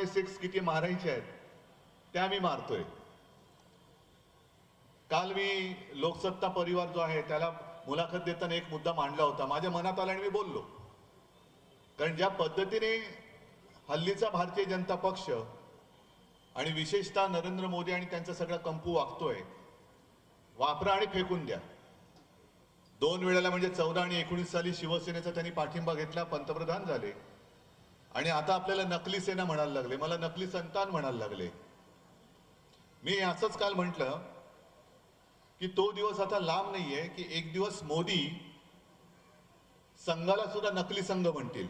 आणि सिक्स किती मारायचे आहेत त्या मी मारतोय. काल मी लोकसत्ता परिवार जो आहे त्याला मुलाखत देताना एक मुद्दा मांडला होता. माझ्या मनात आला आणि मी बोललो. कारण ज्या पद्धतीने हल्लीचा भारतीय जनता पक्ष आणि विशेषतः नरेंद्र मोदी आणि त्यांचा सगळा कंपू वागतोय वापरा आणि फेकून द्या. दोन वेळेला म्हणजे चौदा आणि एकोणीस साली शिवसेनेचा त्यांनी पाठिंबा घेतला पंतप्रधान झाले. आणि आता आपल्याला नकली सेना म्हणायला लागले. मला नकली संतान म्हणायला लागले. मी असंच काल म्हटलं की तो दिवस आता लांब नाहीये की एक दिवस मोदी संघाला सुद्धा नकली संघ म्हणतील.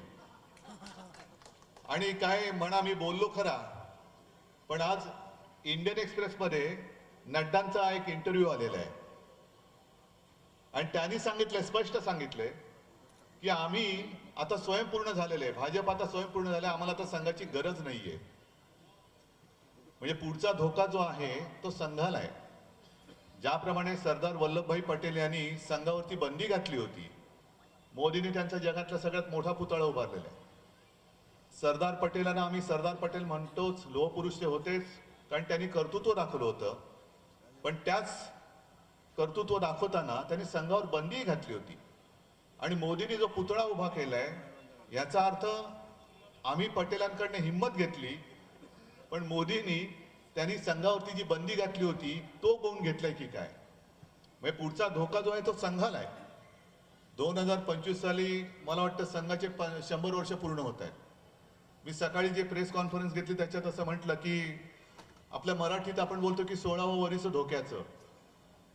आणि काय म्हणा मी बोललो खरा. पण आज इंडियन एक्सप्रेसमध्ये नड्डांचा एक इंटरव्ह्यू आलेला आहे. आणि त्यांनी सांगितलंय स्पष्ट सांगितलंय की आम्ही आता स्वयंपूर्ण झालेले आहे. भाजप आता स्वयंपूर्ण झाले आम्हाला आता संघाची गरज नाहीये. म्हणजे पुढचा धोका जो आहे तो संघाला आहे. ज्याप्रमाणे सरदार वल्लभभाई पटेल यांनी संघावरती बंदी घातली होती मोदींनी त्यांचा जगातला सगळ्यात मोठा पुतळा उभारलेला आहे. सरदार पटेलांना आम्ही सरदार पटेल म्हणतोच लोहपुरुष ते होतेच कारण त्यांनी कर्तृत्व दाखवलं होतं. पण त्याच कर्तृत्व दाखवताना त्यांनी संघावर बंदी घातली होती. आणि मोदींनी जो पुतळा उभा केलाय याचा अर्थ आम्ही पटेलांकडनं हिंमत घेतली पण मोदींनी त्यांनी संघावरती जी बंदी घातली होती तो गुण घेतलाय की काय? म्हणजे पुढचा धोका जो आहे तो संघाला आहे दोन हजार पंचवीस साली मला वाटतं संघाचे प शंभर वर्ष पूर्ण होत आहेत. मी सकाळी जे प्रेस कॉन्फरन्स घेतली त्याच्यात असं म्हटलं की आपल्या मराठीत आपण बोलतो की सोळावं वरीस धोक्याचं.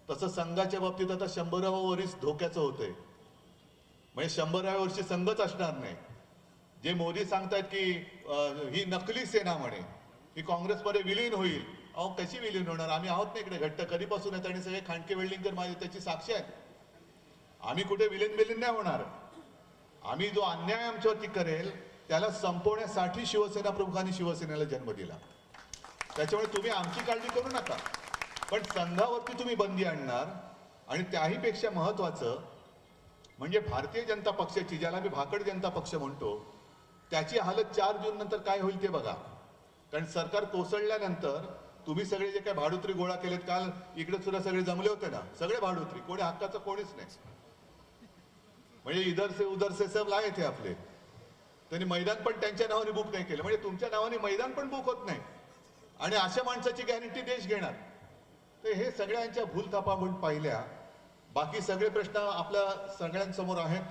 तसं संघाच्या बाबतीत आता शंभरावं वरीस धोक्याचं होतंय. म्हणजे शंभराव्या वर्षी संघच असणार नाही. जे मोदी सांगतात की ही नकली सेना म्हणे ही काँग्रेसमध्ये विलीन होईल. अहो कशी विलीन होणार? आम्ही आहोत ना इकडे घट्ट कधीपासून आहेत आणि सगळे खांडके वेल्डिंगकर माझे त्याची साक्ष आहेत. आम्ही कुठे विलीन बिलीन नाही होणार. आम्ही जो अन्याय आमच्यावरती करेल त्याला संपवण्यासाठी शिवसेना प्रमुखांनी शिवसेनेला जन्म दिला. त्याच्यामुळे तुम्ही आमची काळजी करू नका. पण संघावरती तुम्ही बंदी आणणार आणि त्याहीपेक्षा महत्त्वाचं महत्वाचं म्हणजे भारतीय जनता पक्षाची ज्याला मी भाकड जनता पक्ष म्हणतो त्याची हालत चार जून नंतर काय होईल ते बघा. कारण सरकार कोसळल्यानंतर तुम्ही सगळे जे काय भाडुत्री गोळा केलेत काल इकडे सुद्धा सगळे जमले होते ना. सगळे भाडुत्री कोणी हक्काचं कोणीच नाही. म्हणजे इधर से उधर से सब लाय ते आपले. त्यांनी मैदान पण त्यांच्या नावाने बुक नाही केलं. म्हणजे तुमच्या नावाने मैदान पण बुक होत नाही. आणि अशा माणसाची गॅरंटी देश घेणार. तर हे सगळ्यांच्या भूलथापा म्हणून पाहिल्या बाकी सगळे प्रश्न आपल्या सगळ्यांसमोर आहेत.